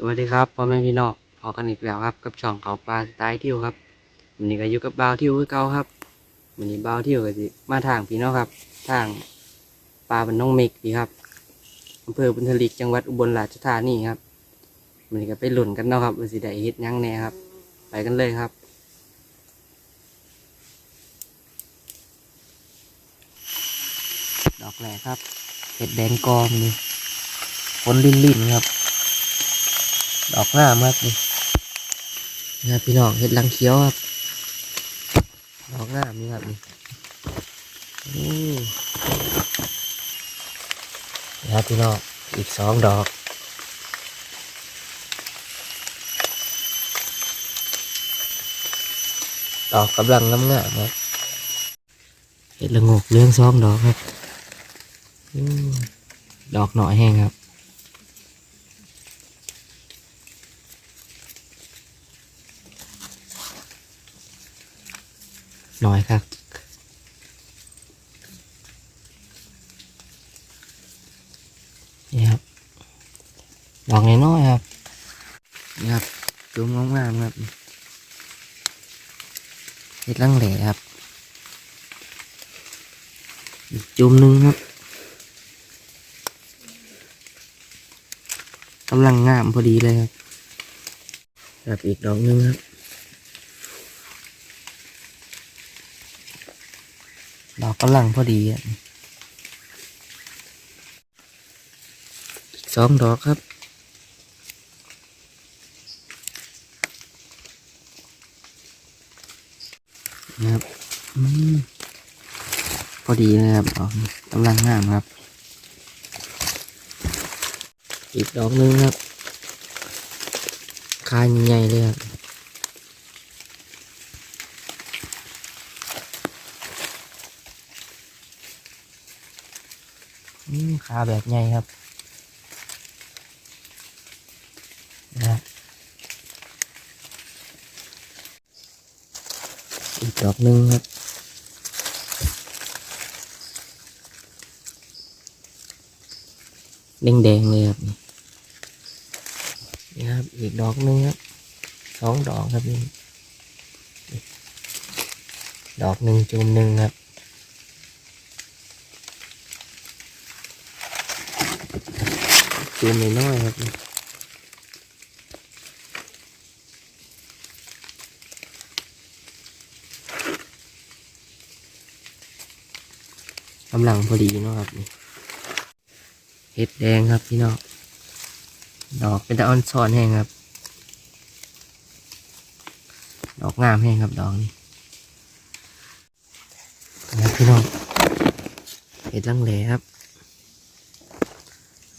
สวัสดีครับพ่อแม่พี่น้องพอกันอีกแล้วครับ กับช่องเขาปลาสไตล์ทิวครับวันนี้ก็อยู่กับบ่าวทิวคือเก่าครับวันนี้บ่าวทิวก็สิมาทางพี่น้องครับ ทางปลาบันน้องเมกพี่ครับอำเภอบุญทลิกจังหวัดอุบลราชธานีครับวันนี้ก็ไปหลุ่นกันเนาะครับว่าสิได้เฮ็ดหยังแน่ครับ ไปกันเลยครับดอกแหลกครับเห็ดแดงกอมนี่ฝนลิ่นลิ่นๆครับ ดอกงามมากนี่นะพี่น้องเห็ดลังเขียวครับ ดอกงามนี่ครับนี่นี่นะครับพี่น้องอีกสองดอกดอกกำลังงามๆครับเห็ดละงกเรื่องสองดอกครับ ดอกหน่อยแห้งครับ น้อยครับนี่ครับดอกน้อยครับนี่ครับจุ่มงามครับเห็ดลังแหล่ครับอีกจุ่มหนึ่งครับกำลังงามพอดีเลยครับ ครับอีกดอกหนึงครับ ดอ กำลังพอดีสองดอกครับนะครับอพอดีเลยครับดอกนี้กำลังงามครับ อีกดอกนึงครับคายใหญ่เลยครับ อืมขาแบบใหญ่ครับนะครับอีกดอกหนึ่งครับแดงๆเลยครับนี่นี่ครับอีกดอกหนึ่งครับสองดอกครับนี่ดอกหนึ่งจุ่มหนึ่งครับ จุ่มน้อยครับกำลังพอดีเนาะครับนี่เห็ดแดงครับพี่น้องดอกเป็นตะออนซ้อนแห้งครับ ดอกงามแห้งครับดอกนี้นะพี่น้องเห็ดลังแหลครับ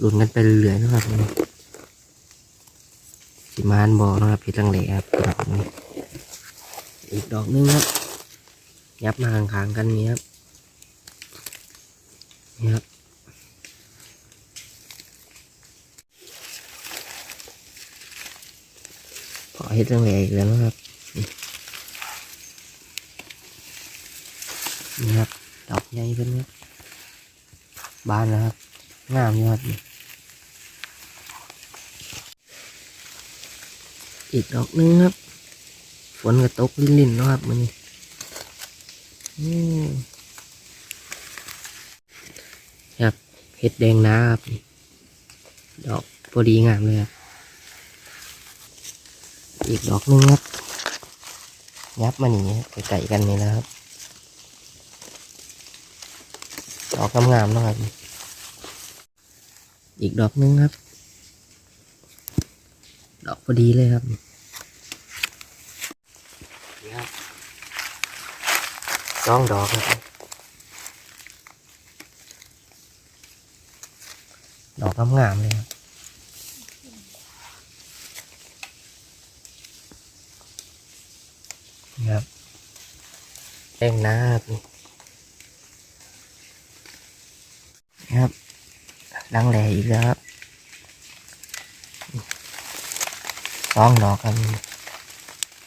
ลุ้นกันไปเรื่อยๆนะครับนี่สิมานบอนะครับเพชรลังเลครับดอกนี้อีกดอกหนึงครับ ยับมาห่างๆกันนี้ครับนี่ครับขอเฮ็ดลังเลอีกแล้วนะครับนี่ครับดอกใหญ่เป็นครับบานแล้วครับงามยู่ครับ อีกดอกหนึงครับ ฝนก็ตกลิ่นๆเนาะครับมันนี่ครับเห็ดแดงนะครับดอกพอดีงามเลยครับ อีกดอกหนึงครับยับมาหนีไก่ๆกันนี่นะครับดอกงามๆเนาะครับ อีกดอกหนึงครับ ดอกพอดีเลยครับนี่ครับสองดอกครับ ดอกงามๆเลยครับนี่ครับแดงนะครับนี่นี่ครับดังแหล่อีกแล้วครับ องดอกครับ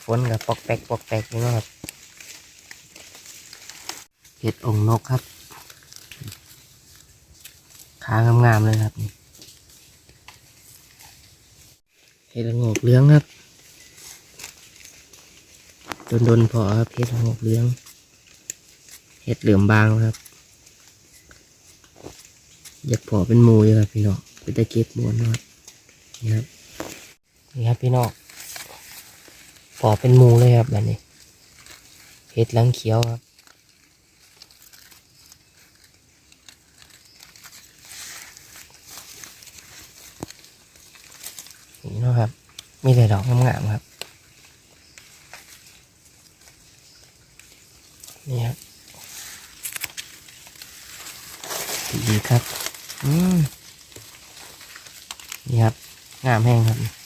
ฝนกับปอกแปกปอกแปกนี่นะครับเห็ดองนกครับขางามๆเลยครับเห็ดละโงกเหลื้องครับโดนโดนๆพอครับเห็ดละโงกเหลื้องเห็ดเหลือมบางครับ อยากพอเป็นมูยครับพี่น้องไปตะเก็บมวนนะครับนี่ครับ นี่ครับพี่น้องพอเป็นมูเลยครับแบบนี้เห็ดหลังเขียวครับนี่นะครับ มีแต่ดอกงามๆครับ นี่ครับดีครับ อืมนี่ครับ งามแห้งครับ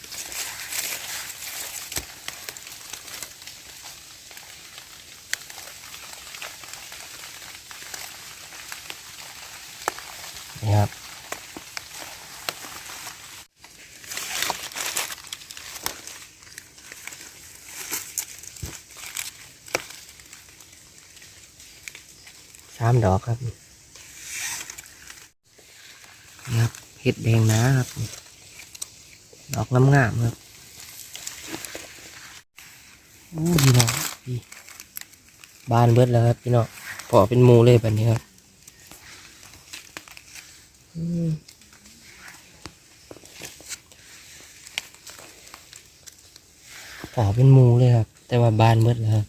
สามดอกครับนี่ครับเห็ดแดงนะครับดอกงามๆครับโอ้พี่น้องพี่บานเบิดแล้วครับพี่น้องพอเป็นมูเลยแบบนี้ครับพอเป็นมูเลยครับ แต่ว่าบานเบิดแล้วครับ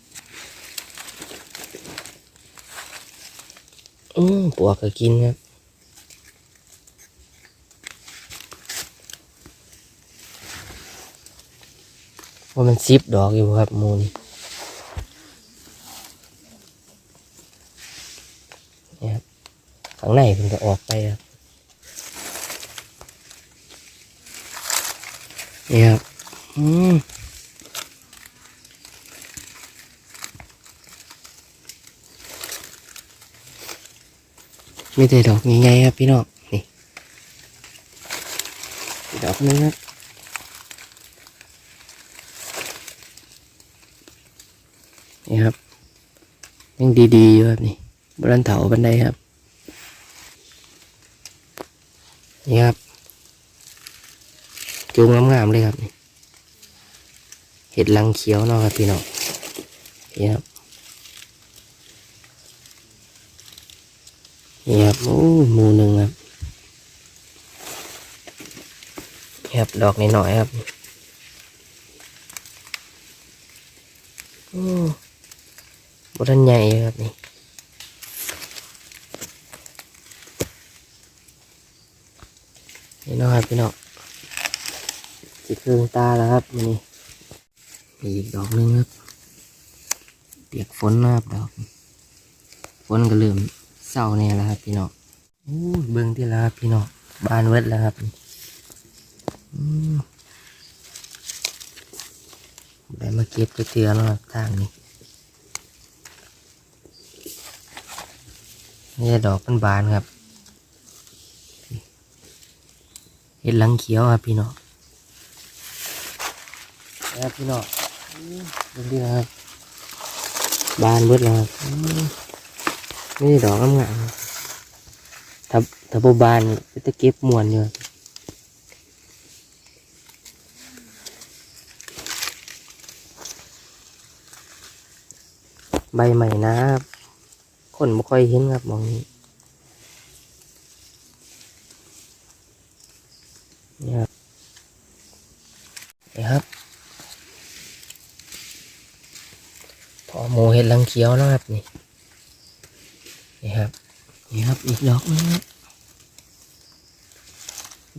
อืมปวกก็กินครับว่ามันซิบดอกอยู่ครับมูนนี่ครับข้างในมันก็ออกไปครับนี่ครับอืม ไม่ได้ดอกง่ายๆครับพี่น้องนี่ดอกนึงครับนี่ครับยังดีๆอยู่ครับนี่บรันเถาบันไดครับนี่ครับจูงงามๆเลยครับนี่เห็ดลังเขียวเนาะครับพี่น้องนี่ครับ นี่ครับโอ้หมูหนึ่งครับนี่ครับดอกนิดหน่อยครับโอ้บทันใหญ่ครับนี่นี่นะครับพี่น้องสิเครื่องตาแล้วครับมันนี่มีอีกดอกนึงครับ เปียกฝนนะครับดอก ฝนก็เริ่ม ศร้าแน่แหล้วครับพี่น้องเบิ่งที่แล้วครับพี่น้องบานเวดแล้วครับได้มาเก็บกระเทือแล้วครับทางนี้นี่ดอกมันบานครับเห็ดหลังเขียวครับพี่น้องครับพี่น้องอู้ดูดิครับบานเบิดแล้วครับ นี่ดอกงามๆครับถ้าถ้าบบานจะเก็บมวนอยู่ใบใหม่นะครับคนไม่ค่อยเห็นครับมองนี้นี่ครับนี่ครับพอหมูเห็ดลังเขียวนะครับนี่ นี่ครับ นี่ครับอีกดอกหนึงครับ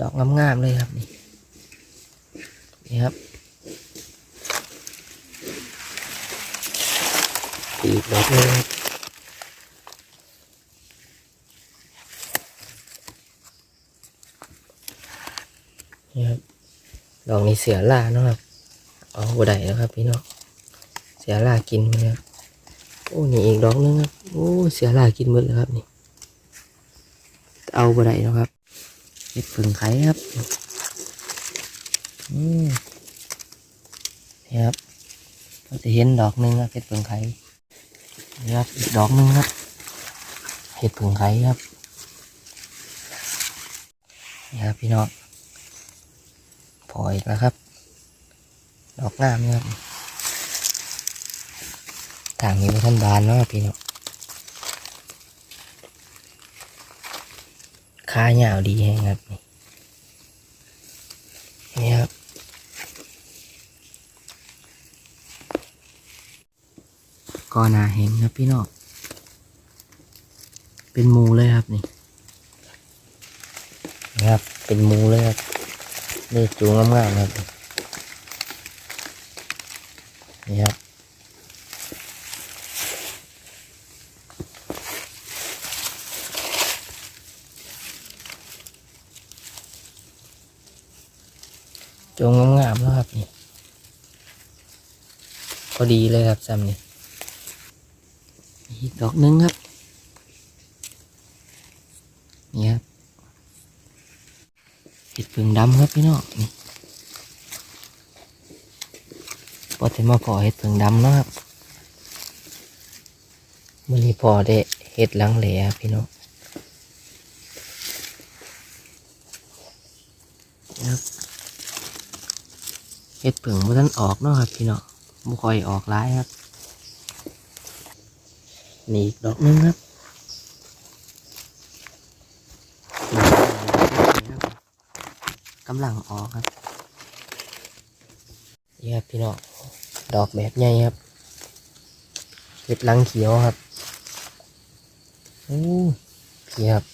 ดอกงามๆเลยครับนี่นี่ครับอีกดอกหนึงนี่ครับดอกนี้เสือล่านะครับเอาบัได้แล้วครับพี่น้องเสือล่ากินไปแล้วโอ้นี่อีกดอกนึงครับ โอ้เสือล่ากินหมดแล้วครับนี่ เอาบัได้แล้วครับเห็ดผึ่งไข่ครับอืมนี่ครับเราจะเห็นดอกหนึ่งครับเห็ดผึ่งไข่นี่ครับอีกดอกหนึ่งครับเห็ดผึ่งไข่ครับนี่ครับพี่น้องพออีกแล้วครับ ดอกงามนะครับทางนี้ไม่ทันบานเนาะพี่น้อง ขาเหยาวดีแฮงครับนี่นะครับก็น่าเห็นครับพี่น้องเป็นมูเลยครับนี่นะครับ เป็นมูเลยครับนี่จูงงามๆครับนี่ครับ จงงามๆแล้วครับนี่พอดีเลยครับซ้ำนี่อีกดอกนึงครับ นี่ครับเห็ดผึ่งดำครับพี่น้องนี่พอจะมาพอเห็ดผึ่งดำนะครับมันนี้พอได้เห็ดหลังแหล่ครับพี่น้องนี่ครับ เห็ดผึ่งมันท่านออกเนาะครับพี่น้องบ่ค่อยออกร้ายครับ นี่อีกดอกนึงครับกำลังออกครับนี่ครับพี่น้องดอกแบบใหญ่ครับเห็ดลังเขียวครับโอ้พี่ครับ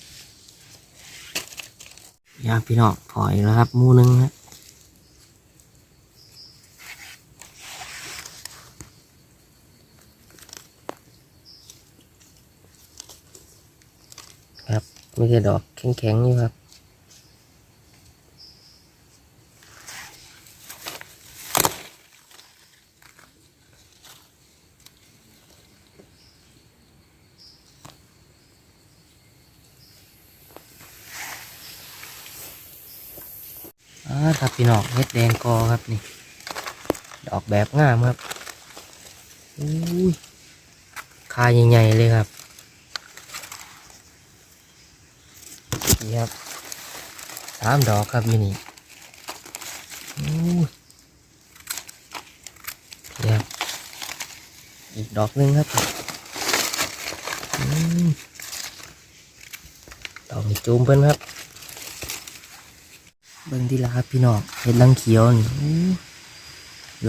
นี่ครับพี่น้องพออีกแล้วครับมูนึงครับครับไม่ใช่ดอกแข็งๆอยู่ครับอ่าครับพี่น้องเฮ็ดแดงกอครับนี่ ดอกแบบงามครับอุ้ยคาใหญ่ๆเลยครับ นี่ครับสามดอกครับอยู่นี่นี่ครับอีกดอกหนึ่งครับอดอกนี้จูมเพิ่นครับ เบิ่งดีละครับพี่น้องเห็ดลังเขียวนี่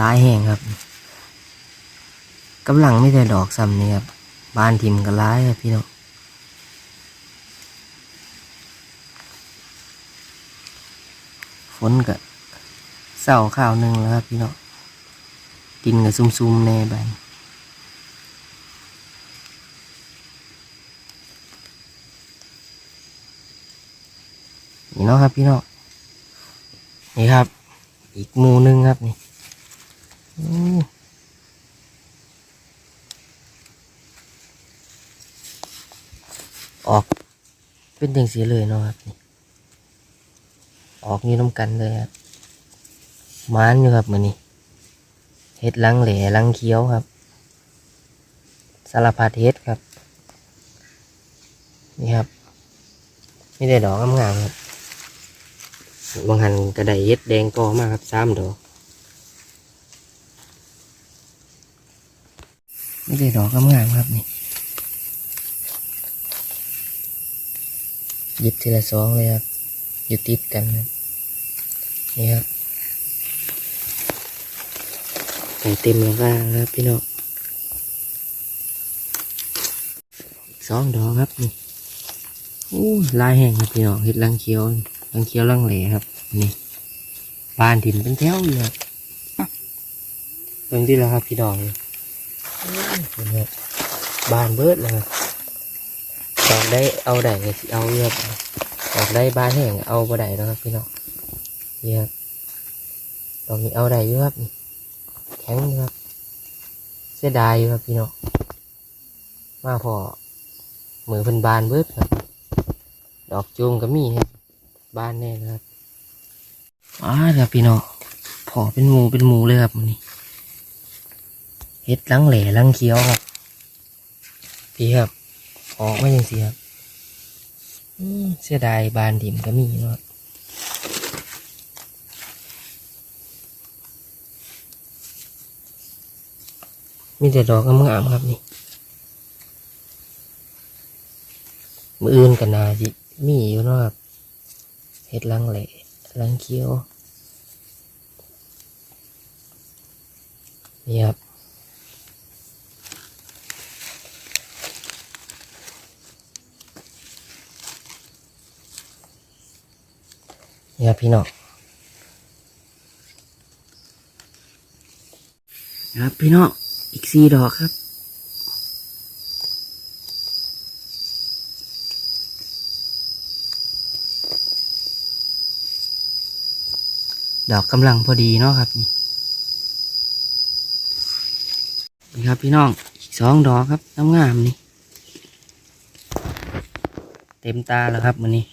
ลายแห่งครับกำลังไม่ได้ดอกซ้ำนี่ครับบานทิมก็ร้ายครับพี่น้อง ฝนก็เศร้าข้าวหนึ่งแล้วครับพี่น้องดินก็ซุ่มๆแน่บานนี่เนาะครับพี่น้องนี่ครับ อีกมูหนึงครับนี่ออกเป็นอย่างสีเลยเนาะครับนี่ ออกนี่น้ำกันเลยครับมานอยู่ครับมือนี่เห็ดลังแหล่ลังเคี้ยวครับ สารพัดเห็ดครับ นี่ครับไม่ได้ดอกงามๆครับบางหันกระไดเย็ดแดงกอมากครับสามดอกไม่ได้ดอกงามๆครับนี่หยิบทีละสองเลยครับ อยู่ติดกันครับ นี่ครับใส่เต็มแล้วก็ครับพี่น้องอีกสองดอกครับนี่อู้ลายแห้งครับพี่น้องเห็ดลังเขียวลังเขียวลังเหลครับ นี่บานถิ่นเป็นแถวอยู่ครับเบิ่งที่แล้วครับพี่น้องบานเบิดเลยครับดอกได้เอาได้ก็สิเอาอยู่ครับดอกได้บานแห้งเอาบ่ได้แล้วครับพี่น้อง นี่ครับดอกนี้เอาได้อยู่ครับนี่แข็งอยู่ครับ เสียดายอยู่ครับพี่น้องมาพอมือเพิ่นบานเบิดครับ ดอกจูงก็มีครับบานแน่นะครับอ้าครับพี่น้องพอเป็นหมูเป็นหมูเลยครับมันนี้เฮ็ดลังแหล่ลังเคี้ยวครับ พี่ครับออกไม่ยังเสียครับเสียดายบานดิ่มก็มีเนาะ มีแต่ดอกงามๆครับนี่มืออื่นกันนาจิมีอยู่นาะครับเห็ดลังแหล่ลังเขียวนี่ครับนี่ครับพี่น้องนะครับพี่น้อง อีกสี่ดอกครับ ดอกกำลังพอดีเนาะครับนี่นี่ครับพี่น้องอีกสองดอกครับน้ำงามนี่ เต็มตาแล้วครับมันนี้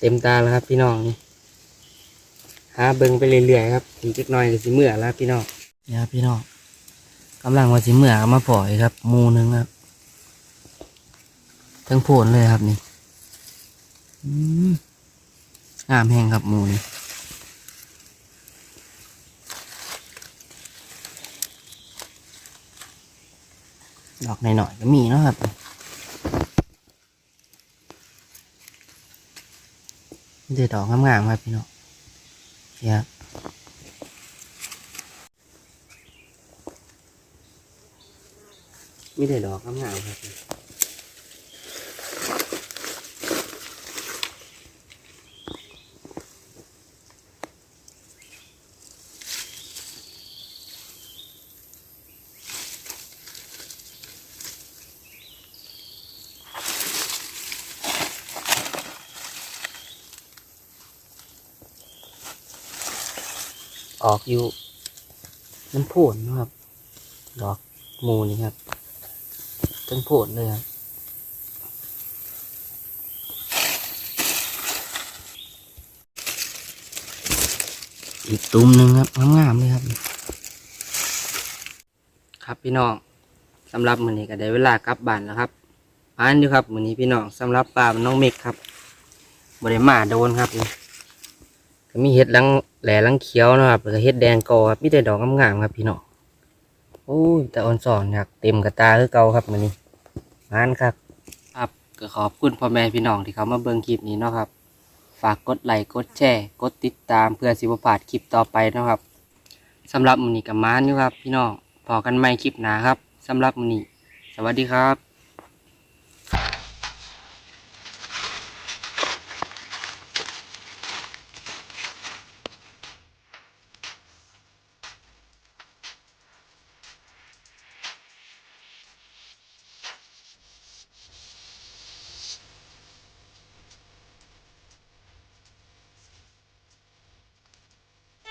เต็มตาแล้วครับพี่น้องนี่หาเบิ่งไปเรื่อยๆครับอีกจักหน่อยก็สิเมื่อแล้วพี่น้องนี่ครับพี่น้อง กำลังว่าสิเมื่อมาปล่อยครับมูหนึงครับทั้งโผลเลยครับนี่งามแห้งครับมูนี่ดอกหน่อยๆก็มีเนาะครับมีแต่ดอกงามๆครับพี่น้องเนี่ยครับ มีแต่ดอกงามๆครับออกอยู่น้ำโผนนะครับ ดอกมูนี่ครับ ทั้งโผนเลยครับอีกตุ้มหนึ่งครับงามๆเลยครับ ครับพี่น้องสำหรับมื้อนี้ก็ได้เวลากลับบ้านแล้วครับอ่านอยู่ครับมื้อนี้พี่น้องสำหรับปลาน้องเมกครับบริมาโดนครับก็มีเห็ดลังแหล่ลังเขียวนะครับแล้วก็เห็ดแดงกอครับมีแต่ดอกงามๆครับพี่น้อง อ้ยแต่อ่อนสอนอยากเต็มกระตาคือเก่าครับมันนี้งานครับครับก็ขอบคุณพ่อแม่พี่น้องที่เขามาเบิ่งคลิปนี้เนาะครับ ฝากกดไลค์กดแชร์ กดติดตามเพื่อสิบพลาดคลิปต่อไปเนาะครับสำหรับมื้อนี้กับมานอยู่ครับ พี่น้องพอกันใหม่คลิปหน้าครับสำหรับมื้อนี้ สวัสดีครับ